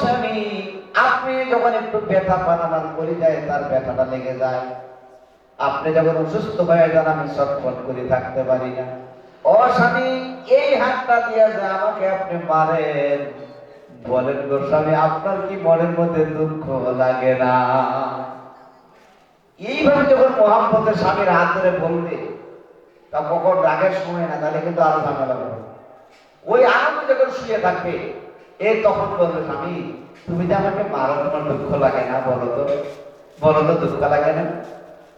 স্বামী, আপনি যখন একটু ব্যথা আমার যায়, তার ব্যথাটা লেগে যায়। আপনি যখন অসুস্থ হয়ে যান, আমি করে থাকতে পারি না। ও স্বামী, এই হাতটা আমাকে আপনি মারেন, বলেন গো স্বামী, আপনার কি মনের মধ্যে দুঃখ লাগে না? এইভাবে যখন মোহাম্মদের স্বামীর হাত ধরে বলবে তা কখন রাগের সময় না, তাহলে কিন্তু আরও ঝামেলা ওই আনন্দ যখন শুয়ে থাকবে এ তখন বলবে, স্বামী, তুমি যে আমাকে মারো, তোমার দুঃখ লাগে না, বলো তো। বলো তো, দুঃখ লাগে না?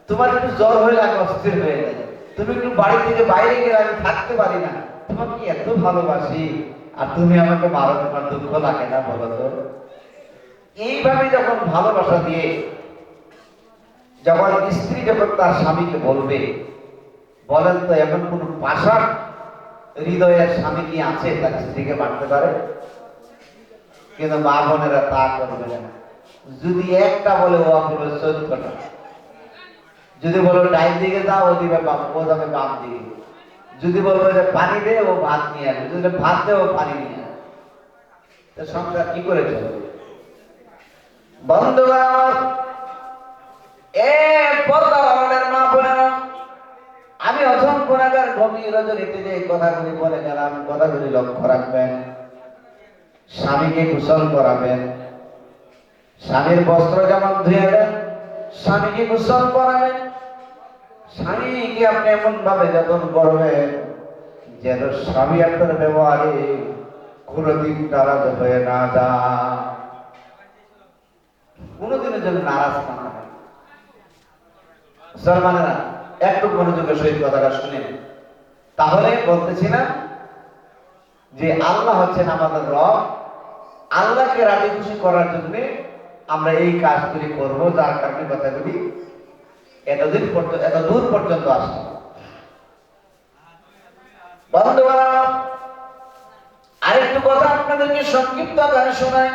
তোমার একটু জ্বর হয়ে লাগে অস্থির হয়ে যায় তুমি একটু বাড়ি থেকে বাইরে গেলে আমি থাকতে পারি না। তোমাকে এত ভালোবাসি? আর তুমি আমাকে মারো, তোমার দুঃখ লাগে না, বলো তো? এইভাবে যখন ভালোবাসা দিয়ে যখন স্ত্রী যখন তার স্বামীকে বলবে, বলেন তো, এমন কোন পাশার হৃদয়ের স্বামী কি আছে, তার স্ত্রীকে মারতে পারে? কিন্তু মা বোনেরা তা করবে না। যদি একটা বলে, ও আপনার চোদ্দটা। যদি বলো ডাইন দিকে দাও ও দিবে বাম, ও যাবে বাম দিকে। যদি বলব যে পানি দে, ও ভাত নিয়ে আসবে। যদি ভাত দে, ও পানি নিয়ে আসবে। সংসার কি করে চলবে? বন্ধুরা আমার এ পর্দা বাগানের মা বোনেরা, আমি অথম গুণাগার গভীর রজনীতে যে কথাগুলি বলে গেলাম, কথাগুলি লক্ষ্য রাখবেন। স্বামীকে কুশল করাবেন। স্বামীর বস্ত্র যেমন ধুয়ে দেন, স্বামীকে কুশল করাবেন। স্বামীকে আপনি এমন ভাবে যত্ন করবেন যেন স্বামী আপনার ব্যবহারে কোনোদিন নারাজ হয়ে না যা কোনোদিনের জন্য নারাজ না মুসলমানেরা একটু মনোযোগের সহিত কথাটা শুনেন। তাহলে বলতেছিলাম যে আল্লাহ হচ্ছেন আমাদের রব আল্লাহকে রাজি খুশি করার জন্য আমরা এই কাজগুলি করব, যার কারণে কথাগুলি এতদিন পর্যন্ত এত দূর পর্যন্ত আসছে। বন্ধুরা, আরেকটু কথা আপনাদেরকে সংক্ষিপ্ত আকারে শোনাই।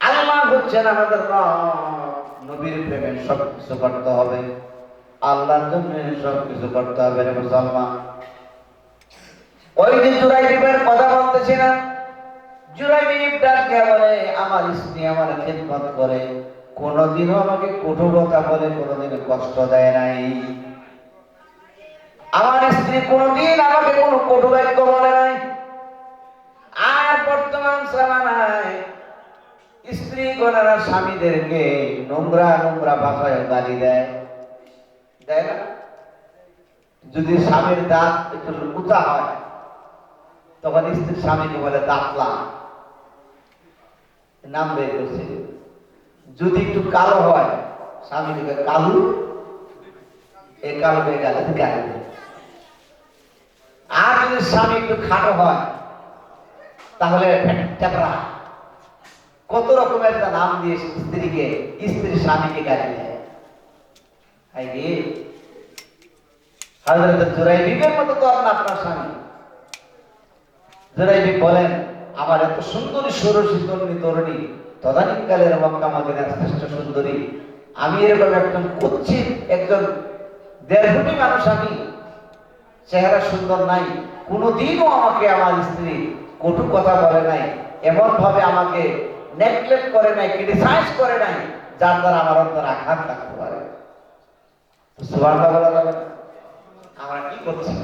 আল্লাহ হচ্ছেন আমাদের নবীর করতে হবে। আল্লাহর জন্য সব কিছু করতে হবে মুসলমান। ওই বিবের কথা না জুরাই বিব ডাক আমার স্ত্রী আমার খেদমত করে। আমাকে কঠোর কথা বলে কষ্ট দেয় নাই। আমার স্ত্রী আমাকে কোনো বলে নাই। আর বর্তমান স্ত্রী গণেরা স্বামীদেরকে নোংরা নোংরা ভাষায় গালি দেয়। দেয় না? যদি স্বামীর দাঁত একটু উঁচা হয়, তখন স্ত্রীর স্বামীকে বলে দাঁতলা। নাম বের করছে। যদি একটু কালো হয় স্বামীকে কালু? এই কালো হয়ে গেলে গালি আর যদি স্বামী একটু খাটো হয়, তাহলে টেপরা কত রকমের একটা নাম দিয়ে স্ত্রীকে স্ত্রীর স্বামীকে গালি দেয়। হাই রে মতো আর আপনার স্বামী। জুরাইবি বলেন আমার এত সুন্দরী ষোড়শী তরুণী তরুণী, তদানীকালের মক্কা মদিনার শ্রেষ্ঠ সুন্দরী, আমি এরকম একজন কুচ্ছিত একজন দেড় মানুষ আমি। চেহারা সুন্দর নাই, কোনোদিনও আমাকে আমার স্ত্রী কটু কথা বলে নাই এমন ভাবে আমাকে নেগলেক্ট করে নাই, ক্রিটিসাইজ করে নাই, যার দ্বারা আমার অন্তর আঘাত লাগতে পারে? আমরা কি করছি?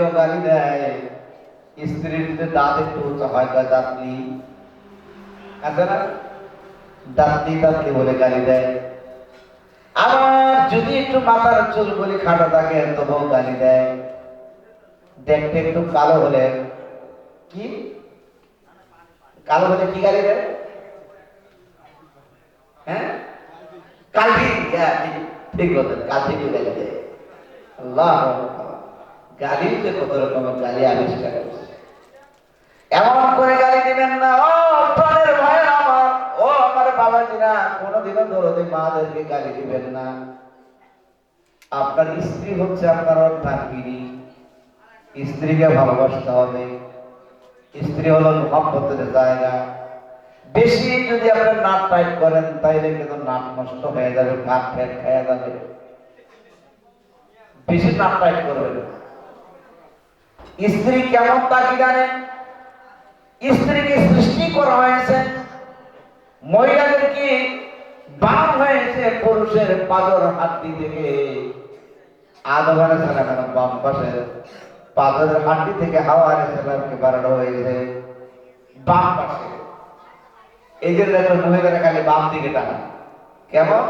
স্ত্রীকে গালি দেয় স্ত্রীর যদি দাঁত একটু উঁচা হয় বা দাঁতনি? আছে না দাঁতনি দাঁতনি বলে গালি দেয়। আবার যদি একটু মাথার চুল বলি খাটো থাকে তবুও গালি দেয়। দেখতে একটু কালো হলে কি? কালো হলে কি গালি দেয়? হ্যাঁ? কালবি হ্যাঁ, ঠিক- বলতেন কালবি গালি দেয়? আল্লাহ। গালি যে কত রকমের গালি আবিষ্কার এমন করে গালি দিবেন না, ও, প্রাণের ভয় আমার। ও, আমার বাবাজিরা কোনোদিনও দরদে মাদেরকে গালি দিবেন না। আপনার স্ত্রী হচ্ছে আপনার অর্ধাঙ্গিনী। স্ত্রীকে ভালোবাসতে হবে। স্ত্রী হলো মহব্বতের জায়গা। বেশি যদি আপনার নাট টাইট করেন, তাইলে কিন্তু নাট নষ্ট হয়ে যাবে কাঠ ফেট খেয়ে যাবে। বেশি নাট টাইট করবেন। স্ত্রী কেমন তা কি জানেন স্ত্রীকে সৃষ্টি করা হয়েছে, মহিলাদেরকে বান হয়েছে পুরুষের পাদর হাড্ডি থেকে। আদবারে সালাম বাম পাশে। পাদরের হাড্ডি থেকে হাওয়ারে সালামকে বাড়ানো হয়েছে বাম পাশে। এই জন্য মহিলারা খালি বাম দিকে টানা। কেমন?